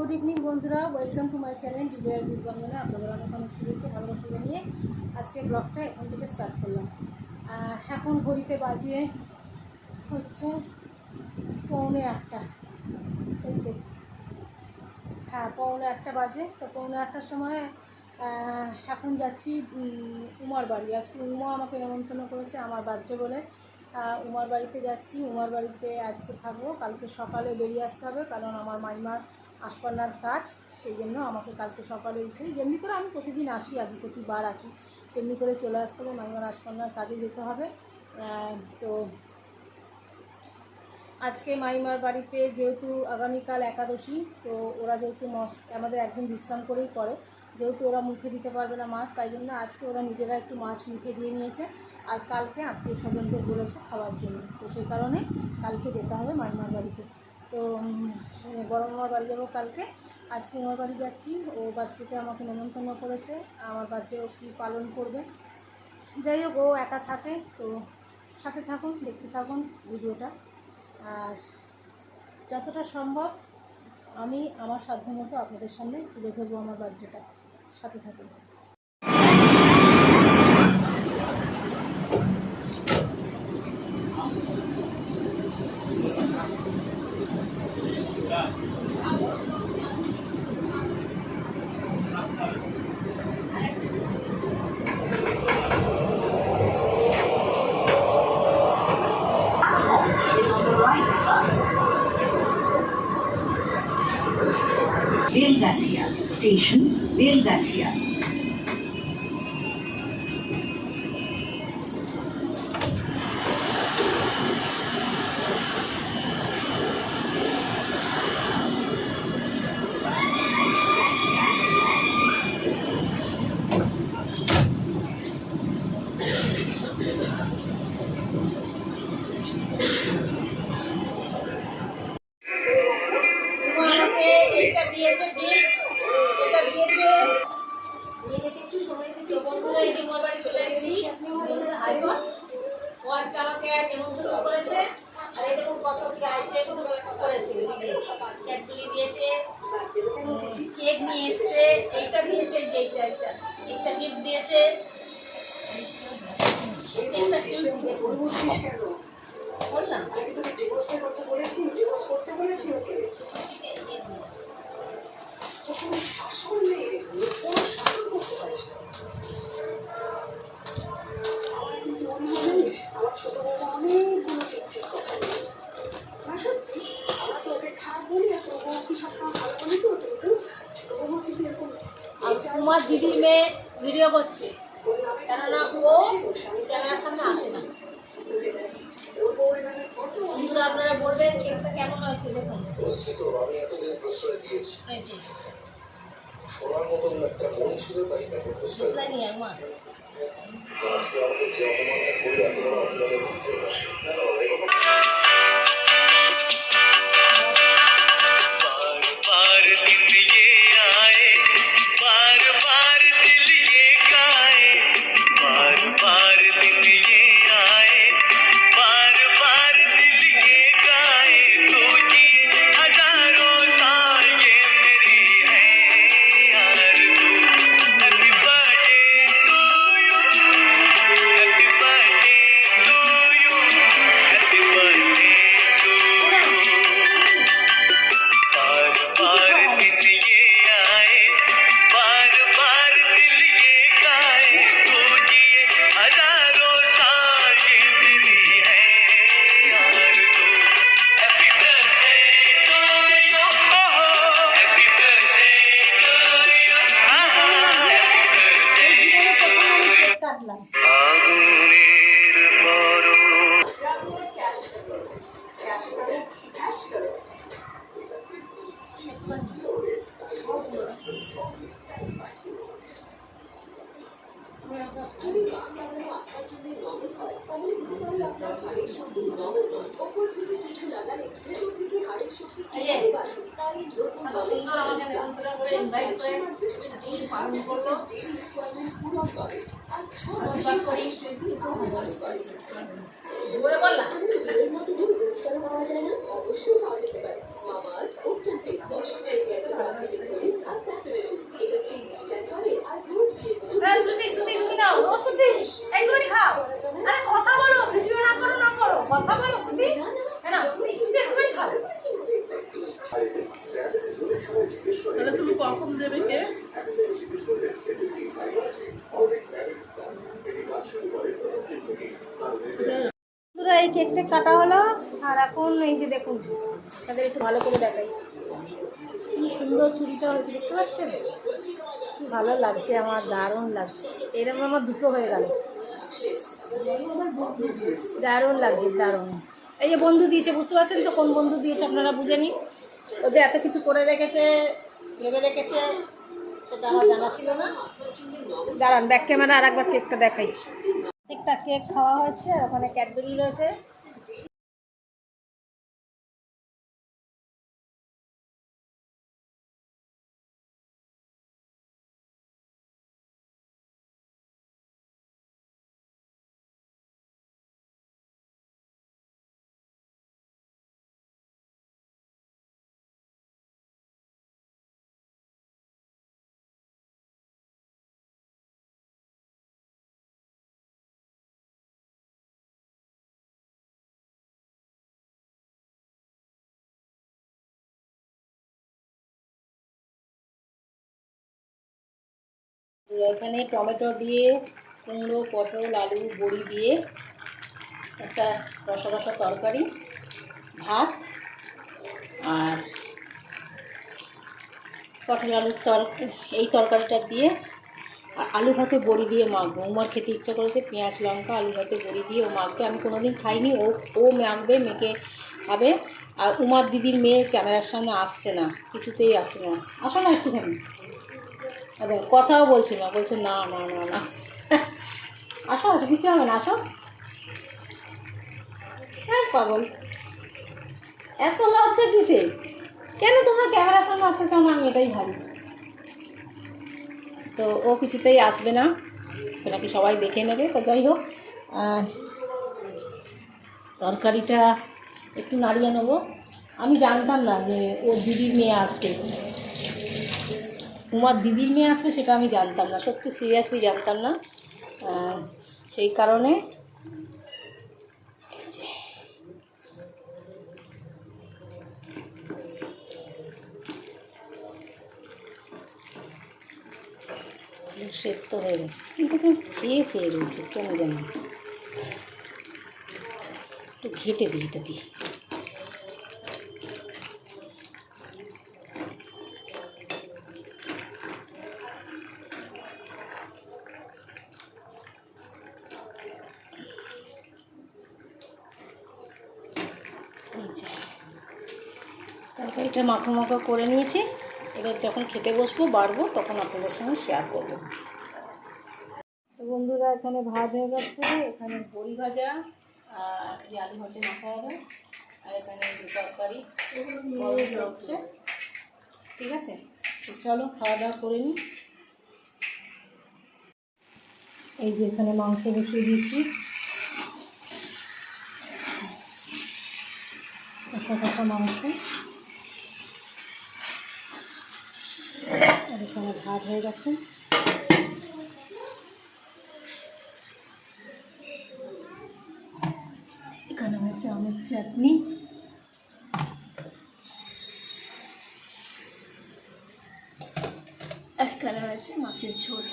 Good evening বন্ধুরা। Welcome to my channel DBR বিল বাংলা আপনাদের অনেক অনেক শুভেচ্ছা, ভালোবাসা জানিয়ে আজকে ব্লগটা এখন থেকে স্টার্ট করলাম। এখন ঘড়িতে বাজিয়ে হচ্ছে পৌনে আটটা। এই তো। হ্যাঁ পৌনে একটা বাজে। তো পৌনে আটটার সময় এখন যাচ্ছি উমার বাড়ি। আজকে উমা আমাকে নেমন্তন্ন করেছে আমার বার্থডে বলে। উমার বাড়িতে যাচ্ছি। উমার বাড়িতে আজকে থাকব। কালকে সকালে বেরিয়ে আসতে হবে, কারণ আমার মাইমার আশপান্নার কাজ, সেই জন্য আমাকে কালকে সকালে উঠে, যেমনি করে আমি প্রতিদিন আসি, আগে প্রতিবার আসি, সেমনি করে চলে আসতে হবে মাইমার আশপান্নার কাজে যেতে হবে। তো আজকে মাইমার বাড়িতে যেহেতু আগামীকাল একাদশী, তো ওরা যেহেতু মশ আমাদের একদিন বিশ্রাম করেই করে, যেহেতু ওরা মুখে দিতে পারবে না মাছ, তাই জন্য আজকে ওরা নিজেরা একটু মাছ মুখে দিয়ে নিয়েছে, আর কালকে আত্মীয় স্বজনদের বলেছে খাওয়ার জন্য। তো সেই কারণে কালকে যেতে হবে মাইমার বাড়িতে। তো বড় মামার বাড়ি যাব কালকে। আজকে আমার বাড়ি যাচ্ছি। ও বাচ্চাকে আমাকে নেমন্তন্ন করেছে। আমার বার্থডে ও কী পালন করবে? যাই হোক, ও একা থাকে, তো সাথে থাকুন, দেখতে থাকুন ভিডিওটা। আর যতটা সম্ভব আমি আমার সাধ্য মতো আপনাদের সামনে তুলে ধরবো আমার বার্থডেটা সাথে থাকুন। Belgatia Station, Belgatia. আমাকে এইটা দিয়েছে gift, করেছে। আর এই দেখুন কত কি আইটেম করেছে। ক্যাডবেরি দিয়েছে কেক নিয়ে এসছে এইটা দিয়েছে যে এইটা এইটা। এইটা গিফট দিয়েছে। এইটা কিউট দেখুন বললাম। আর করছে। কেননা ও ক্যামেরার সামনে আসে না। বন্ধুরা আপনারা বলবেন কেকটা কেমন হয়েছে দেখুন। বলছি তো আমি এতদিন প্রশ্রয় দিয়েছি। শোনার মতন একটা মন ছিল তাই তাকে প্রশ্রয় বুঝলা আমার তো আজকে আমাদের যে অপমানটা করলে এত বড় অপমানের মধ্যে কাটলাম যদি বাম আপনার জন্য নরম হয় তাহলে হতে পারে আপনার হাড়ের শক্তি নরম নয় ওপর থেকে কিছু লাগালে ভেতর থেকে হাড়ের শক্তি এই যে, তাই নতুন আমার বলেজ বন্ধুরা করে করল। ডেইলি রিকোয়ারমেন্ট পূরণ করে পাওয়া যায় না অবশ্যই যেতে পারে ওপটান ফেস ওয়াশ কথা বলো ভিডিও না করো না করো। কথা বলো কাটা হলো, আর এখন এই যে দেখুন, তাদের একটু ভালো করে দেখাই। কি সুন্দর চুরিটা হয়েছে, দেখতে পাচ্ছেন? ভালো লাগছে, আমার দারুণ লাগছে। এরকম আমার দুটো হয়ে গেল। দারুণ লাগছে, দারুণ। এই যে বন্ধু দিয়েছে, বুঝতে পারছেন তো কোন বন্ধু দিয়েছে, আপনারা বুঝে নিন। ও যে এত কিছু করে রেখেছে, ভেবে রেখেছে, সেটা আমার জানা ছিল না। দাঁড়ান ব্যাক ক্যামেরা আর একবার কেকটা দেখাই। প্রত্যেকটা কেক খাওয়া হয়েছে ওখানে ক্যাডবেরি রয়েছে। এখানে টমেটো দিয়ে, কুমড়ো, পটল, আলু, বড়ি দিয়ে একটা রসা রসা তরকারি, ভাত আর পটল আলুর তর, এই তরকারিটা দিয়ে আলু ভাতে বড়ি দিয়ে মাখবো। উমার খেতে ইচ্ছা করেছে, পেঁয়াজ, লঙ্কা, আলু ভাতে বড়ি দিয়ে ও মাখবে। আমি কোনোদিন খাইনি, ও ও মাখবে, মেখে খাবে। আর উমার দিদির মেয়ে ক্যামেরার সামনে আসছে না, কিছুতেই আসছে না। আসো না একটুখানি। কথাও বলছি না, বলছে না না না না। আসো আসো, কিছু হবে না, আসো। হ্যাঁ পাগল। এত লজ্জা কিসে? কেন তোমরা ক্যামেরার সামনে আসতে চাও না? আমি এটাই ভাবি। তো ও কিছুতেই আসবে না। ওনাকে সবাই দেখে নেবে, তো যাই হোক। তরকারিটা একটু নাড়িয়ে নেব। আমি জানতাম না যে ওর দিদির মেয়ে আসবে। তোমার দিদির মেয়ে আসবে সেটা আমি জানতাম না সত্যি সিরিয়াসলি জানতাম না। সেই কারণে যে, সেদ্ধ হয়ে গেছে। কিন্তু কেউ চেয়ে চেয়ে রয়েছে কেন জানি একটু ঘেটে দিই এটা দিয়ে এই যে তরকারিটা মাখো মাখো করে নিয়েছি। এবার যখন খেতে বসবো, বাড়বো, তখন আপনাদের সঙ্গে শেয়ার করব। তো বন্ধুরা, এখানে ভাত হয়ে গেছে, এখানে বড়ি ভাজা, আর আলু ভাজা মাখা হবে, আর এখানে তরকারি হচ্ছে ঠিক আছে? তো চলো, খাওয়া দাওয়া করে নিই। এই যে এখানে মাংস বসিয়ে দিয়েছি। কষা কষা মাংস। এখানে ভাত হয়ে গেছে। এখানে হয়েছে আমের চাটনি। এখানে হয়েছে মাছের ঝোল।